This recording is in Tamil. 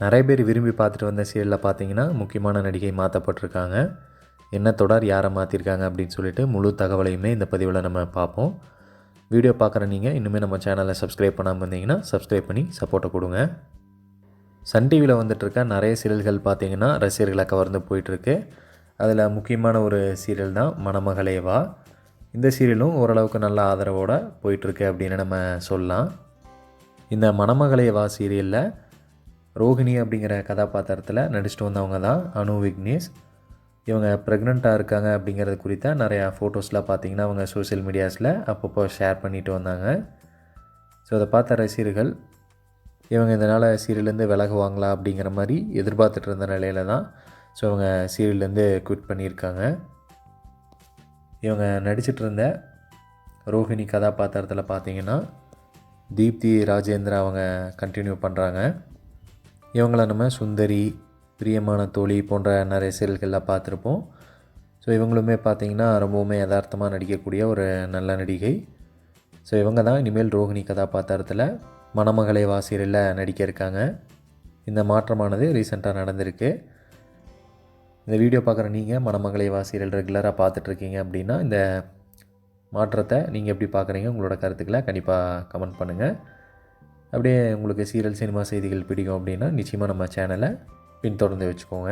நிறைய பேர் விரும்பி பார்த்துட்டு வந்த சீரியலில் பார்த்தீங்கன்னா முக்கியமான நடிகை மாற்றப்பட்டிருக்காங்க என்ன தொடர் யாரை மாற்றிருக்காங்க அப்படின்னு சொல்லிட்டு முழு தகவலையுமே இந்த பதிவில் நம்ம பார்ப்போம். வீடியோ பார்க்குற நீங்கள் இன்னுமே நம்ம சேனலை சப்ஸ்கிரைப் பண்ணாமல் இருந்தீங்கன்னா சப்ஸ்கிரைப் பண்ணி சப்போர்ட்டை கொடுங்க. சன் டிவியில் வந்துட்டுருக்க நிறைய சீரியல்கள் பார்த்தீங்கன்னா ரசிகர்களை கவர்ந்து போயிட்டுருக்கு. அதில் முக்கியமான ஒரு சீரியல் தான் மணமகளேவா. இந்த சீரியலும் ஓரளவுக்கு நல்ல ஆதரவோடு போயிட்டுருக்கு அப்படின்னு நம்ம சொல்லலாம். இந்த மணமகளேவா சீரியலில் ரோஹிணி அப்படிங்கிற கதாபாத்திரத்தில் நடிச்சிட்டு வந்தவங்க தான் அனு விக்னேஷ். இவங்க ப்ரெக்னெண்ட்டாக இருக்காங்க அப்படிங்கிறது குறித்த நிறையா ஃபோட்டோஸ்லாம் பார்த்தீங்கன்னா அவங்க சோஷியல் மீடியாஸில் அப்பப்போ ஷேர் பண்ணிட்டு வந்தாங்க. ஸோ அதை பார்த்த ரசிகர்கள் இவங்க இதனால் சீரியல்லேருந்து விலகுவாங்களா அப்படிங்கிற மாதிரி எதிர்பார்த்துட்டு இருந்த நிலையில தான் ஸோ இவங்க சீரியல்லேருந்து குவிட் பண்ணியிருக்காங்க. இவங்க நடிச்சிட்டு இருந்த ரோஹிணி கதாபாத்திரத்தில் பார்த்தீங்கன்னா தீப்தி ராஜேந்திரா அவங்க கண்டினியூ பண்ணுறாங்க இவங்கள நம்ம சுந்தரி பிரியமான தோழி போன்ற நிறைய சீரியல்களில் பார்த்துருப்போம். ஸோ இவங்களுமே பார்த்தீங்கன்னா ரொம்பவுமே யதார்த்தமாக நடிக்கக்கூடிய ஒரு நல்ல நடிகை. ஸோ இவங்க தான் இனிமேல் ரோஹிணி கதாபாத்திரத்தில் மணமகளை வாசியரில் நடிக்க இருக்காங்க. இந்த மாற்றமானது ரீசெண்டாக நடந்திருக்கு. இந்த வீடியோ பார்க்குற நீங்கள் மணமகளை வாசியல் ரெகுலராக பார்த்துட்ருக்கீங்க அப்படின்னா இந்த மாற்றத்தை நீங்கள் எப்படி பார்க்குறீங்க உங்களோட கருத்துக்களை கண்டிப்பாக கமெண்ட் பண்ணுங்கள் அப்படியே உங்களுக்கு சீரியல் சினிமா செய்திகள் பிடிக்கும் அப்படின்னா நிச்சயமாக நம்ம சேனலை பின்தொடர்ந்து வச்சுக்கோங்க.